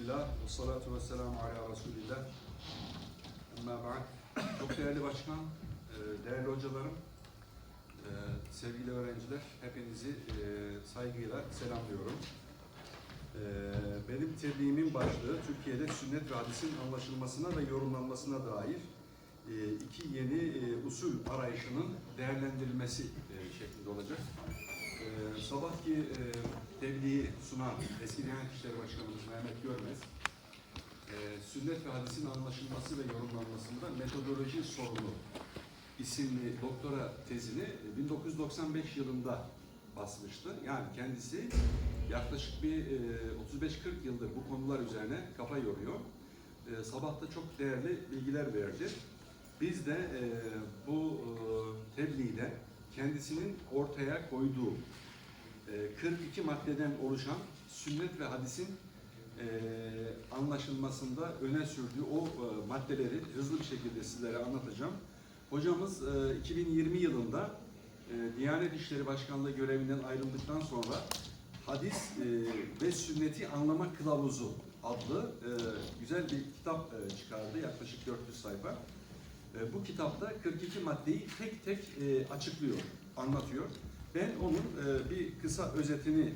Elhamdülillah ve salatu ve selamu ala Resulillah. Amma ba'd. Çok değerli başkan, e, değerli hocalarım, e, sevgili öğrenciler, hepinizi e, saygıyla selamlıyorum. Benim tebliğimin başlığı Türkiye'de sünnet ve hadisin anlaşılmasına ve yorumlanmasına dair iki yeni usul arayışının değerlendirilmesi şeklinde olacak. Ee, sabahki e, tebliği sunan eski Diyanet İşleri Başkanımız Mehmet Görmez, e, sünnet ve hadisin anlaşılması ve yorumlanmasında metodoloji sorunu isimli doktora tezini e, 1995 yılında basmıştı. Yani kendisi yaklaşık bir e, 35-40 yıldır bu konular üzerine kafa yoruyor. E, sabah da çok değerli bilgiler verdi. Biz de e, bu e, tebliğde kendisinin ortaya koyduğu e, 42 maddeden oluşan sünnet ve hadisin e, anlaşılmasında öne sürdüğü o e, maddeleri hızlı bir şekilde sizlere anlatacağım. Hocamız e, 2020 yılında e, Diyanet İşleri Başkanlığı görevinden ayrıldıktan sonra Hadis e, ve Sünneti Anlama Kılavuzu adlı e, güzel bir kitap e, çıkardı. Yaklaşık 400 sayfa. E, bu kitapta 42 maddeyi tek tek e, açıklıyor, anlatıyor. Ben onun e, bir kısa özetini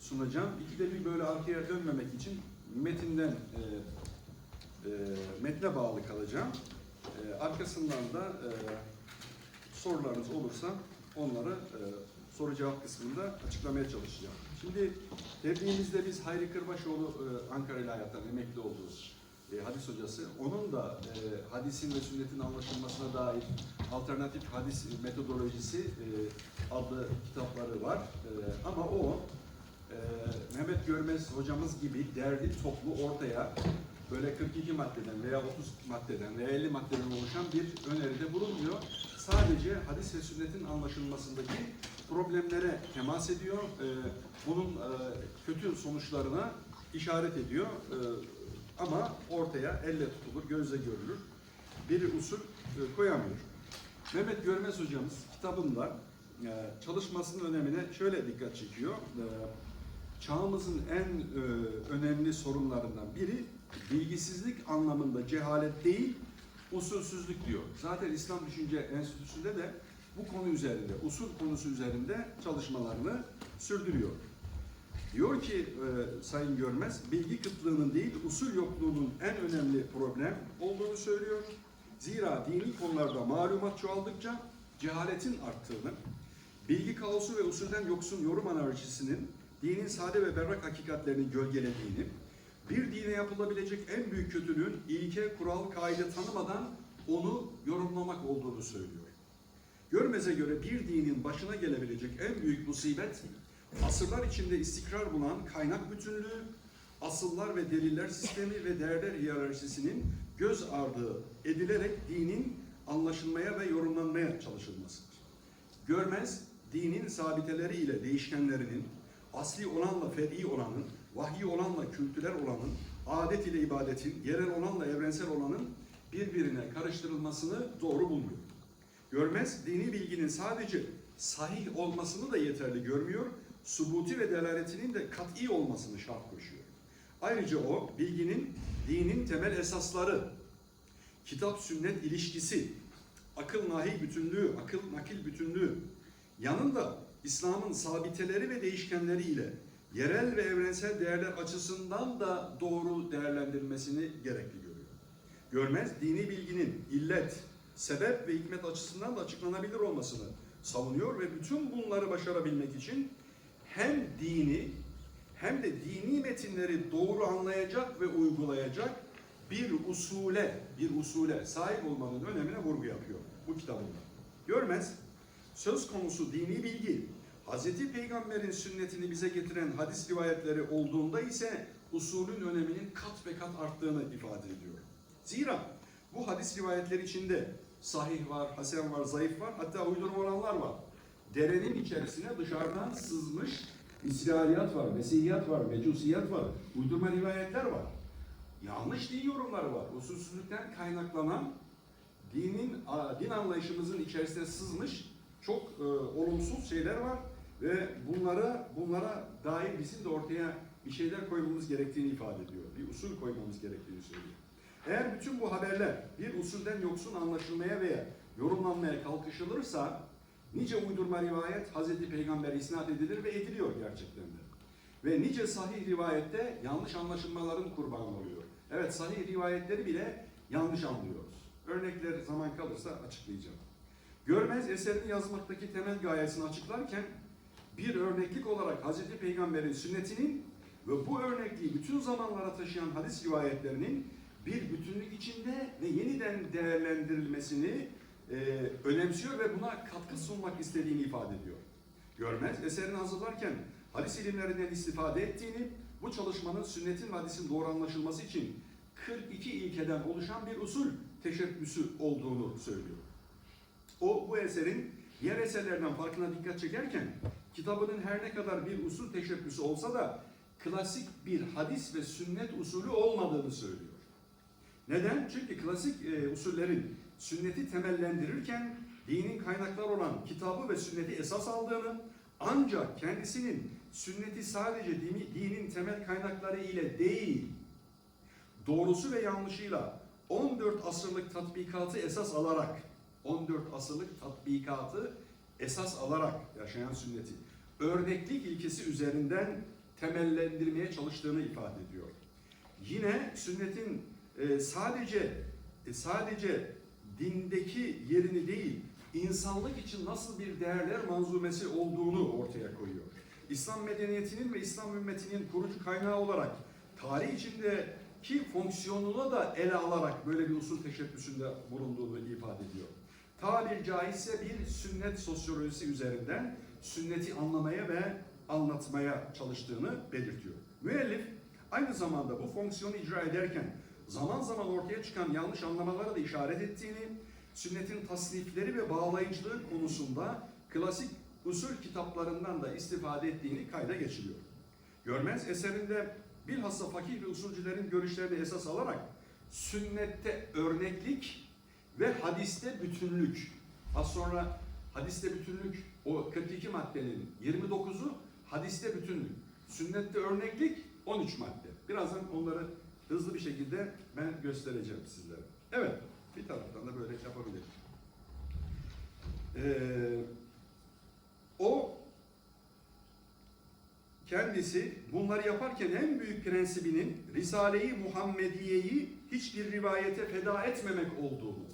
sunacağım. İkide bir böyle arkaya dönmemek için metinden e, e, metne bağlı kalacağım. E, arkasından da e, sorularınız olursa onları e, soru cevap kısmında açıklamaya çalışacağım. Şimdi tebliğimizde biz Hayri Kırbaşoğlu e, Ankara İlahiyat'tan emekli olduğu e, hadis hocası. Onun da e, hadisin ve sünnetin anlaşılmasına dair alternatif hadis metodolojisi e, adlı kitapları var. E, ama o e, Mehmet Görmez hocamız gibi derli toplu ortaya böyle 42 maddeden veya 30 maddeden veya 50 maddeden oluşan bir öneride bulunmuyor. Sadece hadis ve sünnetin anlaşılmasındaki problemlere temas ediyor. E, bunun e, kötü sonuçlarına işaret ediyor. E, ama ortaya elle tutulur, gözle görülür bir usul e, koyamıyor. Mehmet Görmez hocamız kitabında e, çalışmasının önemine şöyle dikkat çekiyor. E, Çağımızın en önemli sorunlarından biri bilgisizlik anlamında cehalet değil, usulsüzlük diyor. Zaten İslam Düşünce Enstitüsü'nde de bu konu üzerinde, usul konusu üzerinde çalışmalarını sürdürüyor. Diyor ki e, Sayın Görmez, bilgi kıtlığının değil, usul yokluğunun en önemli problem olduğunu söylüyor. Zira dini konularda malumat çoğaldıkça cehaletin arttığını, bilgi kaosu ve usulden yoksun yorum anarşisinin dinin sade ve berrak hakikatlerini gölgelediğini, bir dine yapılabilecek en büyük kötülüğün ilke, kural, kaide tanımadan onu yorumlamak olduğunu söylüyor. Görmez'e göre bir dinin başına gelebilecek en büyük musibet, asırlar içinde istikrar bulan kaynak bütünlüğü, asıllar ve deliller sistemi ve değerler hiyerarşisinin göz ardı edilerek dinin anlaşılmaya ve yorumlanmaya çalışılmasıdır. Görmez, dinin sabiteleri ile değişkenlerinin, asli olanla fer'i olanın, vahyi olanla kültürel olanın, adet ile ibadetin, yerel olanla evrensel olanın birbirine karıştırılmasını doğru bulmuyor. Görmez, dini bilginin sadece sahih olmasını da yeterli görmüyor, subuti ve delaletinin de kat'i olmasını şart koşuyor. Ayrıca o, bilginin dinin temel esasları, kitap sünnet ilişkisi, akıl nahi bütünlüğü, akıl nakil bütünlüğü, yanında İslam'ın sabiteleri ve değişkenleri ile yerel ve evrensel değerler açısından da doğru değerlendirilmesini gerekli görüyor. Görmez, dini bilginin illet, sebep ve hikmet açısından da açıklanabilir olmasını savunuyor ve bütün bunları başarabilmek için hem dini hem de dini metinleri doğru anlayacak ve uygulayacak bir usule, bir usule sahip olmanın önemine vurgu yapıyor bu kitabında. Görmez, söz konusu dini bilgi, Hz. Peygamber'in sünnetini bize getiren hadis rivayetleri olduğunda ise usulün öneminin kat ve kat arttığını ifade ediyor. Zira bu hadis rivayetleri içinde sahih var, hasen var, zayıf var, hatta uydurma olanlar var. Derenin içerisine dışarıdan sızmış İsrailiyat var, Mesihiyat var, Mecusiyat var, uydurma rivayetler var. Yanlış din yorumları var. Usulsüzlükten kaynaklanan dinin, din anlayışımızın içerisine sızmış çok e, olumsuz şeyler var ve bunlara bunlara dair bizim de ortaya bir şeyler koymamız gerektiğini ifade ediyor. Bir usul koymamız gerektiğini söylüyor. Eğer bütün bu haberler bir usulden yoksun anlaşılmaya veya yorumlanmaya kalkışılırsa nice uydurma rivayet Hazreti Peygamber isnat edilir ve ediliyor gerçekten de. Ve nice sahih rivayette yanlış anlaşılmaların kurbanı oluyor. Evet sahih rivayetleri bile yanlış anlıyoruz. Örnekler zaman kalırsa açıklayacağım. Görmez eserin yazmaktaki temel gayesini açıklarken bir örneklik olarak Hazreti Peygamber'in sünnetinin ve bu örnekliği bütün zamanlara taşıyan hadis rivayetlerinin bir bütünlük içinde ve yeniden değerlendirilmesini e, önemsiyor ve buna katkı sunmak istediğini ifade ediyor. Görmez eserini hazırlarken hadis ilimlerinden istifade ettiğini, bu çalışmanın sünnetin ve hadisin doğru anlaşılması için 42 ilkeden oluşan bir usul teşebbüsü olduğunu söylüyor. O bu eserin diğer eserlerden farkına dikkat çekerken kitabının her ne kadar bir usul teşebbüsü olsa da klasik bir hadis ve sünnet usulü olmadığını söylüyor. Neden? Çünkü klasik e, usullerin sünneti temellendirirken dinin kaynaklar olan kitabı ve sünneti esas aldığını ancak kendisinin sünneti sadece dini, dinin temel kaynakları ile değil, doğrusu ve yanlışıyla 14 asırlık tatbikatı esas alarak 14 asırlık tatbikatı esas alarak yaşayan sünneti örneklik ilkesi üzerinden temellendirmeye çalıştığını ifade ediyor. Yine sünnetin e, sadece e, sadece dindeki yerini değil, insanlık için nasıl bir değerler manzumesi olduğunu ortaya koyuyor. İslam medeniyetinin ve İslam ümmetinin kurucu kaynağı olarak tarih içindeki fonksiyonunu da ele alarak böyle bir usul teşebbüsünde bulunduğunu ifade ediyor. Tabir caizse bir sünnet sosyolojisi üzerinden sünneti anlamaya ve anlatmaya çalıştığını belirtiyor. Müellif aynı zamanda bu fonksiyonu icra ederken zaman zaman ortaya çıkan yanlış anlamalara da işaret ettiğini, sünnetin tasnifleri ve bağlayıcılığı konusunda klasik usul kitaplarından da istifade ettiğini kayda geçiriyor. Görmez eserinde bilhassa fakih ve usulcülerin görüşlerini esas alarak sünnette örneklik ve hadiste bütünlük. Az sonra hadiste bütünlük o 42 maddenin 29'u hadiste bütünlük. Sünnette örneklik 13 madde. Birazdan onları hızlı bir şekilde ben göstereceğim sizlere. Evet, bir taraftan da böyle yapabilirim. Ee, o kendisi bunları yaparken en büyük prensibinin Risale-i Muhammediye'yi hiçbir rivayete feda etmemek olduğunu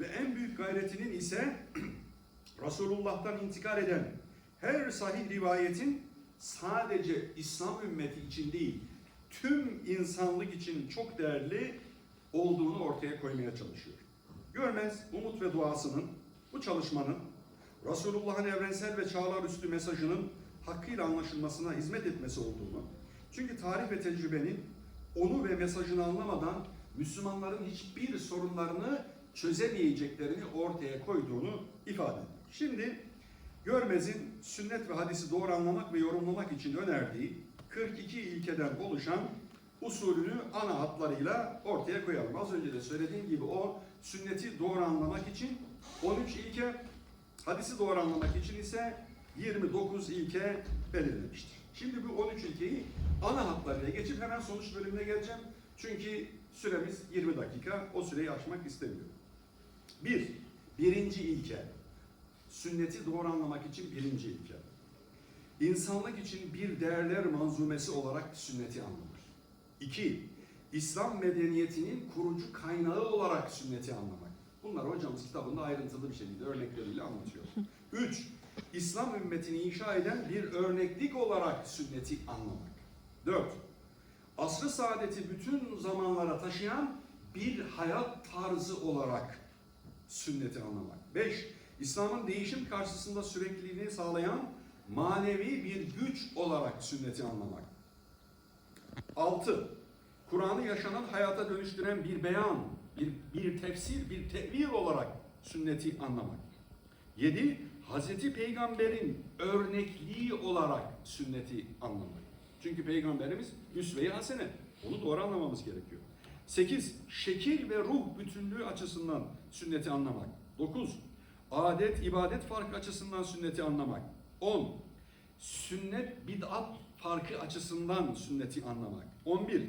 ve en büyük gayretinin ise Resulullah'tan intikal eden her sahih rivayetin sadece İslam ümmeti için değil, tüm insanlık için çok değerli olduğunu ortaya koymaya çalışıyor. Görmez umut ve duasının bu çalışmanın Resulullah'ın evrensel ve çağlar üstü mesajının hakkıyla anlaşılmasına hizmet etmesi olduğunu, çünkü tarih ve tecrübenin onu ve mesajını anlamadan Müslümanların hiçbir sorunlarını çözemeyeceklerini ortaya koyduğunu ifade ediyor. Şimdi Görmez'in sünnet ve hadisi doğru anlamak ve yorumlamak için önerdiği 42 ilkeden oluşan usulünü ana hatlarıyla ortaya koyalım. Az önce de söylediğim gibi o sünneti doğru anlamak için 13 ilke, hadisi doğru anlamak için ise 29 ilke belirlemiştir. Şimdi bu 13 ilkeyi ana hatlarıyla geçip hemen sonuç bölümüne geleceğim. Çünkü süremiz 20 dakika. O süreyi aşmak istemiyorum. Bir, birinci ilke. Sünneti doğru anlamak için birinci ilke. İnsanlık için bir değerler manzumesi olarak sünneti anlanır. İki, İslam medeniyetinin kurucu kaynağı olarak sünneti anlamak. Bunlar hocamız kitabında ayrıntılı bir şekilde örnekleriyle anlatıyor. Üç, İslam ümmetini inşa eden bir örneklik olarak sünneti anlamak. Dört, asrı saadeti bütün zamanlara taşıyan bir hayat tarzı olarak sünneti anlamak. Beş, İslam'ın değişim karşısında sürekliliğini sağlayan manevi bir güç olarak sünneti anlamak. Altı, Kur'an'ı yaşanan hayata dönüştüren bir beyan, bir, bir tefsir, bir tevil olarak sünneti anlamak. Yedi, Hazreti Peygamber'in örnekliği olarak sünneti anlamak. Çünkü Peygamberimiz üsve-i hasene. Onu doğru anlamamız gerekiyor. 8. Şekil ve ruh bütünlüğü açısından sünneti anlamak. 9. Adet, ibadet farkı açısından sünneti anlamak. 10. Sünnet, bid'at farkı açısından sünneti anlamak. 11.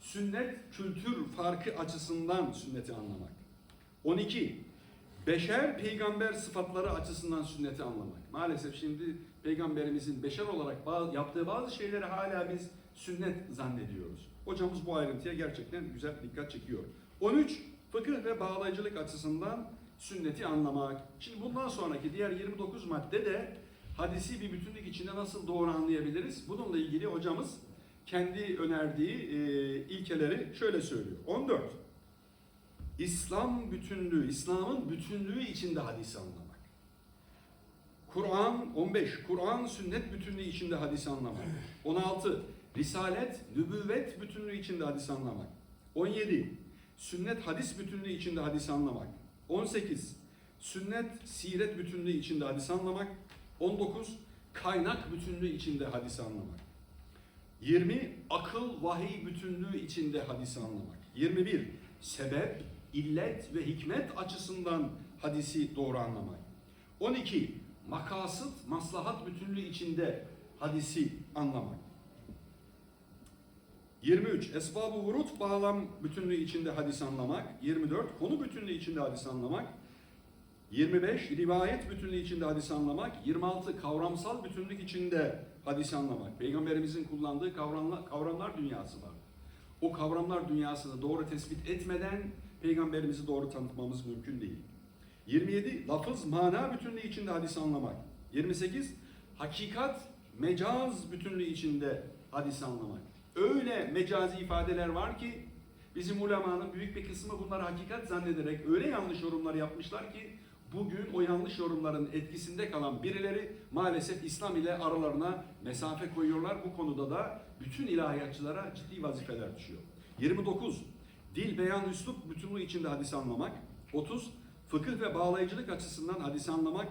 Sünnet kültür farkı açısından sünneti anlamak. 12. Beşer peygamber sıfatları açısından sünneti anlamak. Maalesef şimdi peygamberimizin beşer olarak bazı, yaptığı bazı şeyleri hala biz sünnet zannediyoruz. Hocamız bu ayrıntıya gerçekten güzel dikkat çekiyor. 13. Fıkıh ve bağlayıcılık açısından sünneti anlamak. Şimdi bundan sonraki diğer 29 madde de hadisi bir bütünlük içinde nasıl doğru anlayabiliriz? Bununla ilgili hocamız kendi önerdiği e, ilkeleri şöyle söylüyor. 14. İslam bütünlüğü, İslam'ın bütünlüğü içinde hadisi anlamak. Kur'an 15. Kur'an sünnet bütünlüğü içinde hadisi anlamak. 16. Risalet, nübüvvet bütünlüğü içinde hadisi anlamak. 17. Sünnet hadis bütünlüğü içinde hadisi anlamak. 18. Sünnet siret bütünlüğü içinde hadisi anlamak. 19. Kaynak bütünlüğü içinde hadisi anlamak. 20. Akıl vahiy bütünlüğü içinde hadisi anlamak. 21. Sebep, illet ve hikmet açısından hadisi doğru anlamak. 12. Makasıt, maslahat bütünlüğü içinde hadisi anlamak. 23. Esbab-ı vurut bağlam bütünlüğü içinde hadis anlamak. 24. Konu bütünlüğü içinde hadis anlamak. 25. Rivayet bütünlüğü içinde hadis anlamak. 26. Kavramsal bütünlük içinde hadis anlamak. Peygamberimizin kullandığı kavramlar, kavramlar dünyası var. O kavramlar dünyasını doğru tespit etmeden peygamberimizi doğru tanıtmamız mümkün değil. 27. Lafız mana bütünlüğü içinde hadis anlamak. 28. Hakikat mecaz bütünlüğü içinde hadis anlamak. Öyle mecazi ifadeler var ki bizim ulemanın büyük bir kısmı bunları hakikat zannederek öyle yanlış yorumlar yapmışlar ki bugün o yanlış yorumların etkisinde kalan birileri maalesef İslam ile aralarına mesafe koyuyorlar. Bu konuda da bütün ilahiyatçılara ciddi vazifeler düşüyor. 29. Dil, beyan, üslup bütünlüğü içinde hadisi anlamak. 30. Fıkıh ve bağlayıcılık açısından hadisi anlamak.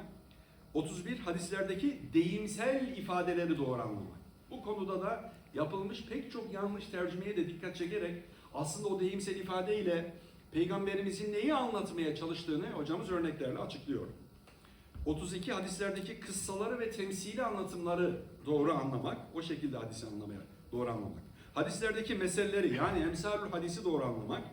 31. Hadislerdeki deyimsel ifadeleri doğru anlamak. Bu konuda da yapılmış pek çok yanlış tercümeye de dikkat çekerek aslında o deyimsel ifadeyle Peygamberimizin neyi anlatmaya çalıştığını hocamız örneklerle açıklıyor. 32 hadislerdeki kıssaları ve temsili anlatımları doğru anlamak, o şekilde hadisi anlamaya doğru anlamak. Hadislerdeki meseleleri yani emsalül hadisi doğru anlamak.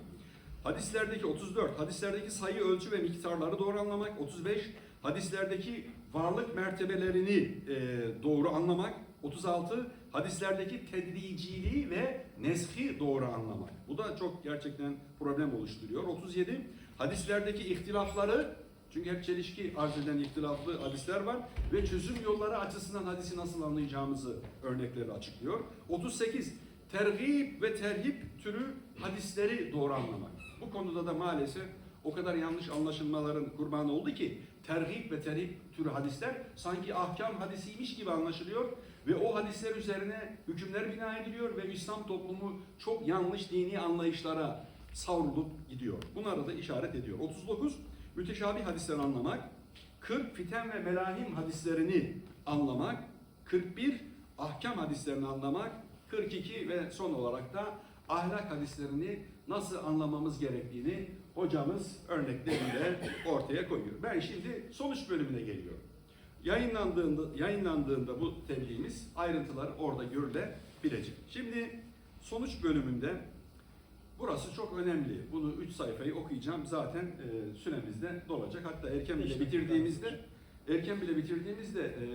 Hadislerdeki 34, hadislerdeki sayı, ölçü ve miktarları doğru anlamak. 35, hadislerdeki varlık mertebelerini e, doğru anlamak. 36, hadislerdeki tedriciliği ve neshi doğru anlamak. Bu da çok gerçekten problem oluşturuyor. 37, hadislerdeki ihtilafları çünkü hep çelişki arz eden ihtilaflı hadisler var ve çözüm yolları açısından hadisi nasıl anlayacağımızı örnekleri açıklıyor. 38. Tergib ve terhip türü hadisleri doğru anlamak. Bu konuda da maalesef o kadar yanlış anlaşılmaların kurbanı oldu ki tergib ve terhip türü hadisler sanki ahkam hadisiymiş gibi anlaşılıyor ve o hadisler üzerine hükümler bina ediliyor ve İslam toplumu çok yanlış dini anlayışlara savrulup gidiyor. Bunlara da işaret ediyor. 39 müteşabih hadisleri anlamak, 40 fiten ve melahim hadislerini anlamak, 41 ahkam hadislerini anlamak, 42 ve son olarak da ahlak hadislerini nasıl anlamamız gerektiğini hocamız örnekleriyle ortaya koyuyor. Ben şimdi sonuç bölümüne geliyorum. Yayınlandığında, yayınlandığında bu tebliğimiz ayrıntılar orada görülebilecek. Şimdi sonuç bölümünde Burası çok önemli. Bunu 3 sayfayı okuyacağım. Zaten e, süremizde dolacak. Hatta erken bile bitirdiğimizde erken bile bitirdiğimizde e,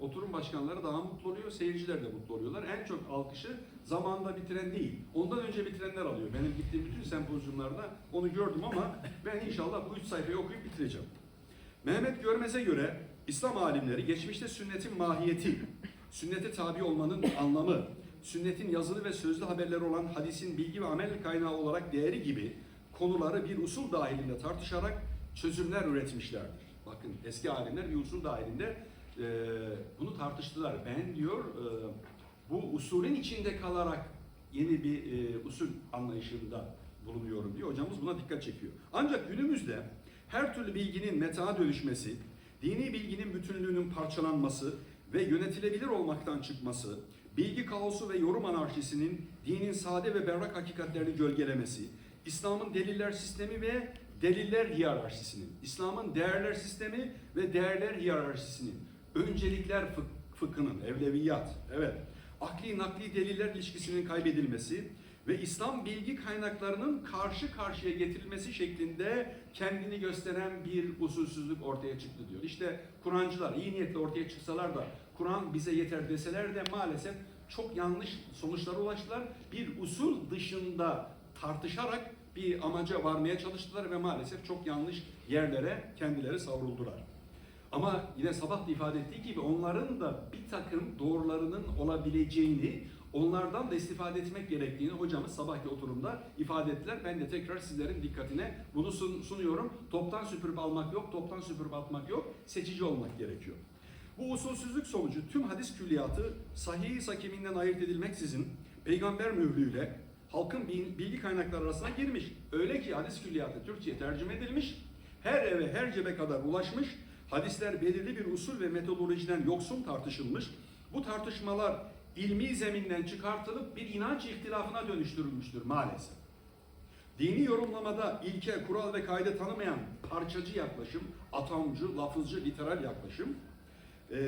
oturum başkanları daha mutlu oluyor, seyirciler de mutlu oluyorlar. En çok alkışı zamanında bitiren değil, ondan önce bitirenler alıyor. Benim gittiğim bütün sempozyumlarda onu gördüm ama ben inşallah bu 3 sayfayı okuyup bitireceğim. Mehmet Görmez'e göre İslam alimleri geçmişte sünnetin mahiyeti, sünnete tabi olmanın anlamı, sünnetin yazılı ve sözlü haberleri olan hadisin bilgi ve amel kaynağı olarak değeri gibi konuları bir usul dahilinde tartışarak çözümler üretmişlerdir. Bakın eski alimler bir usul dahilinde e, bunu tartıştılar. Ben diyor e, bu usulün içinde kalarak yeni bir e, usul anlayışında bulunuyorum diyor. Hocamız buna dikkat çekiyor. Ancak günümüzde her türlü bilginin metaa dönüşmesi, dini bilginin bütünlüğünün parçalanması ve yönetilebilir olmaktan çıkması, bilgi kaosu ve yorum anarşisinin dinin sade ve berrak hakikatlerini gölgelemesi, İslam'ın deliller sistemi ve deliller hiyerarşisinin, İslam'ın değerler sistemi ve değerler hiyerarşisinin, öncelikler fık- fıkhının, evleviyat, evet, akli nakli deliller ilişkisinin kaybedilmesi ve İslam bilgi kaynaklarının karşı karşıya getirilmesi şeklinde kendini gösteren bir usulsüzlük ortaya çıktı diyor. İşte Kur'ancılar iyi niyetle ortaya çıksalar da Kur'an bize yeter deseler de maalesef çok yanlış sonuçlara ulaştılar. Bir usul dışında tartışarak bir amaca varmaya çalıştılar ve maalesef çok yanlış yerlere kendileri savruldular. Ama yine sabah da ifade ettiği gibi onların da bir takım doğrularının olabileceğini, onlardan da istifade etmek gerektiğini hocamız sabahki oturumda ifade ettiler. Ben de tekrar sizlerin dikkatine bunu sun- sunuyorum. Toptan süpürüp almak yok, toptan süpürüp atmak yok. Seçici olmak gerekiyor. Bu usulsüzlük sonucu tüm hadis külliyatı sahih sakiminden ayırt edilmeksizin peygamber mührüyle halkın bil- bilgi kaynakları arasına girmiş. Öyle ki hadis külliyatı Türkçe'ye tercüme edilmiş, her eve her cebe kadar ulaşmış, hadisler belirli bir usul ve metodolojiden yoksun tartışılmış. Bu tartışmalar ilmi zeminden çıkartılıp bir inanç ihtilafına dönüştürülmüştür maalesef. Dini yorumlamada ilke, kural ve kaydı tanımayan parçacı yaklaşım, atomcu, lafızcı, literal yaklaşım e,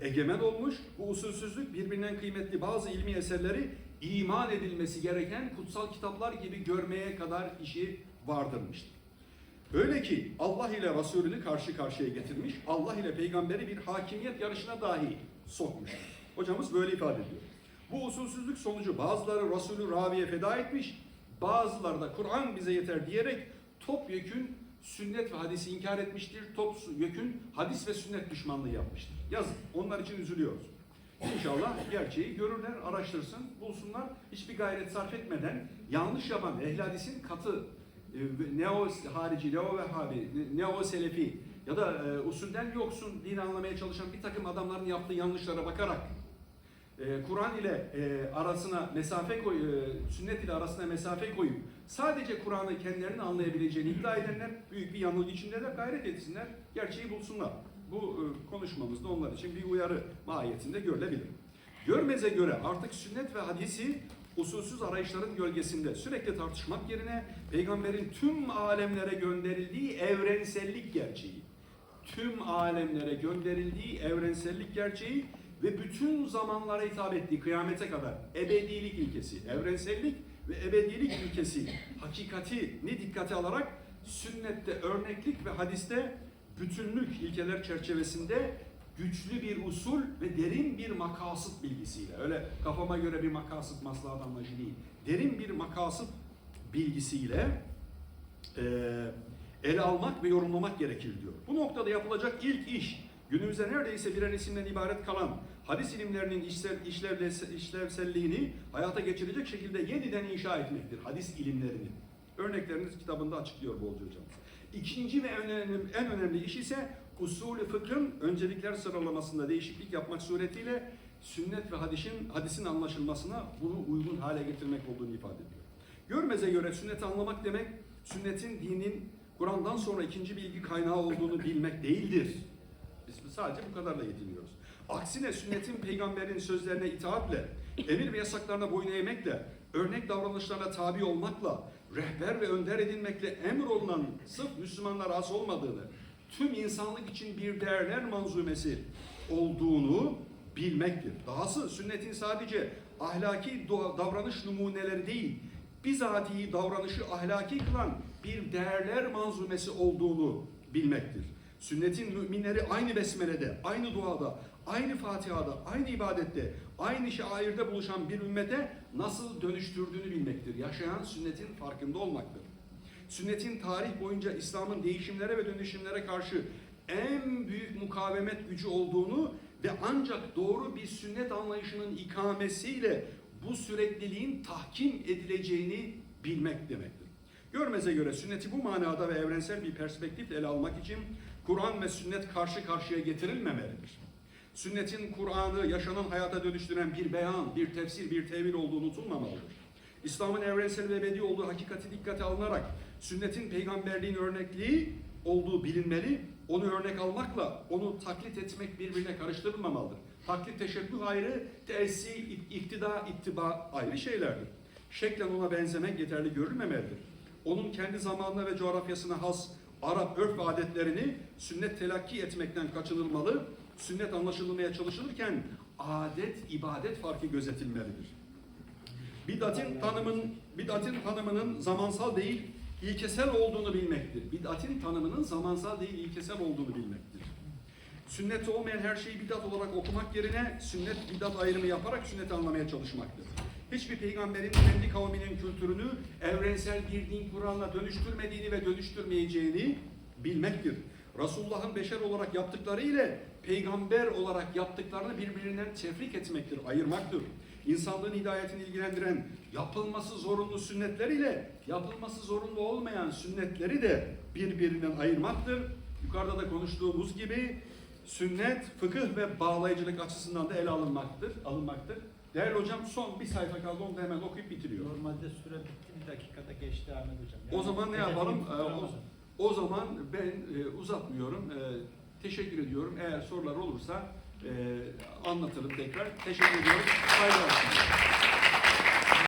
egemen olmuş. Bu usulsüzlük birbirinden kıymetli bazı ilmi eserleri iman edilmesi gereken kutsal kitaplar gibi görmeye kadar işi vardırmıştır. Öyle ki Allah ile Resulünü karşı karşıya getirmiş, Allah ile peygamberi bir hakimiyet yarışına dahi sokmuş. Hocamız böyle ifade ediyor. Bu usulsüzlük sonucu bazıları Resulü Ravi'ye feda etmiş, bazıları da Kur'an bize yeter diyerek topyekün sünnet ve hadisi inkar etmiştir. Topyekün hadis ve sünnet düşmanlığı yapmıştır. Yazın. Onlar için üzülüyoruz. İnşallah gerçeği görürler, araştırsın, bulsunlar. Hiçbir gayret sarf etmeden yanlış yapan ehl hadisin katı e, neo harici, neo vehhabi, neo selefi ya da e, usulden yoksun dini anlamaya çalışan bir takım adamların yaptığı yanlışlara bakarak e, Kur'an ile e, arasına mesafe koy, e, sünnet ile arasına mesafe koyup sadece Kur'an'ı kendilerinin anlayabileceğini iddia edenler büyük bir yanılgı içindeler, gayret etsinler, gerçeği bulsunlar. Bu e, konuşmamızda onlar için bir uyarı mahiyetinde görülebilir. Görmeze göre artık sünnet ve hadisi usulsüz arayışların gölgesinde sürekli tartışmak yerine peygamberin tüm alemlere gönderildiği evrensellik gerçeği, tüm alemlere gönderildiği evrensellik gerçeği ve bütün zamanlara hitap ettiği kıyamete kadar ebedilik ilkesi, evrensellik ve ebedilik ilkesi hakikatini dikkate alarak sünnette örneklik ve hadiste bütünlük ilkeler çerçevesinde güçlü bir usul ve derin bir makasıt bilgisiyle öyle kafama göre bir makasıt maslahat anlayışı değil derin bir makasıt bilgisiyle eee ele almak ve yorumlamak gerekir diyor. Bu noktada yapılacak ilk iş günümüzde neredeyse birer isimden ibaret kalan hadis ilimlerinin işlev, işlevle- işlevselliğini hayata geçirecek şekilde yeniden inşa etmektir hadis ilimlerini. Örnekleriniz kitabında açıklıyor bolca hocam. İkinci ve en önemli, en önemli iş ise usulü fıkhın öncelikler sıralamasında değişiklik yapmak suretiyle sünnet ve hadisin, hadisin anlaşılmasına bunu uygun hale getirmek olduğunu ifade ediyor. Görmeze göre sünneti anlamak demek, sünnetin dinin Kur'an'dan sonra ikinci bilgi kaynağı olduğunu bilmek değildir. Biz sadece bu kadarla yetiniyoruz. Aksine sünnetin peygamberin sözlerine itaatle, emir ve yasaklarına boyun eğmekle, örnek davranışlarına tabi olmakla, rehber ve önder edinmekle emrolunan sırf Müslümanlara has olmadığını, tüm insanlık için bir değerler manzumesi olduğunu bilmektir. Dahası sünnetin sadece ahlaki davranış numuneleri değil, bizatihi davranışı ahlaki kılan bir değerler manzumesi olduğunu bilmektir. Sünnetin müminleri aynı besmelede, aynı duada, aynı Fatiha'da, aynı ibadette, aynı şairde buluşan bir ümmete nasıl dönüştürdüğünü bilmektir. Yaşayan sünnetin farkında olmaktır. Sünnetin tarih boyunca İslam'ın değişimlere ve dönüşümlere karşı en büyük mukavemet gücü olduğunu ve ancak doğru bir sünnet anlayışının ikamesiyle bu sürekliliğin tahkim edileceğini bilmek demektir. Görmeze göre sünneti bu manada ve evrensel bir perspektifle ele almak için Kur'an ve sünnet karşı karşıya getirilmemelidir. Sünnetin Kur'an'ı yaşanan hayata dönüştüren bir beyan, bir tefsir, bir tevil olduğu unutulmamalıdır. İslam'ın evrensel ve ebedi olduğu hakikati dikkate alınarak sünnetin peygamberliğin örnekliği olduğu bilinmeli, onu örnek almakla onu taklit etmek birbirine karıştırılmamalıdır. Taklit teşebbüh ayrı, teessi, iktida, ittiba ayrı şeylerdir. Şeklen ona benzemek yeterli görülmemelidir. Onun kendi zamanına ve coğrafyasına has Arap örf ve adetlerini sünnet telakki etmekten kaçınılmalı. Sünnet anlaşılmaya çalışılırken adet, ibadet farkı gözetilmelidir. Bid'atin tanımın bid'atin tanımının zamansal değil, ilkesel olduğunu bilmektir. Bid'atin tanımının zamansal değil, ilkesel olduğunu bilmektir. Sünnet olmayan her şeyi bid'at olarak okumak yerine sünnet bid'at ayrımı yaparak sünneti anlamaya çalışmaktır. Hiçbir peygamberin kendi kavminin kültürünü evrensel bir din Kur'an'la dönüştürmediğini ve dönüştürmeyeceğini bilmektir. Resulullah'ın beşer olarak yaptıkları ile peygamber olarak yaptıklarını birbirinden tefrik etmektir, ayırmaktır. İnsanlığın hidayetini ilgilendiren yapılması zorunlu sünnetler ile yapılması zorunlu olmayan sünnetleri de birbirinden ayırmaktır. Yukarıda da konuştuğumuz gibi sünnet, fıkıh ve bağlayıcılık açısından da ele alınmaktır. alınmaktır. Değerli hocam son bir sayfa kaldı onu da hemen okuyup bitiriyor. Normalde süre bitti bir dakikada geçti Ahmet Hocam. O zaman ne yapalım? Ee, tutturamazsın. O zaman ben e, uzatmıyorum. E, teşekkür ediyorum. Eğer sorular olursa e, anlatırım tekrar. Teşekkür ediyorum. Olsun.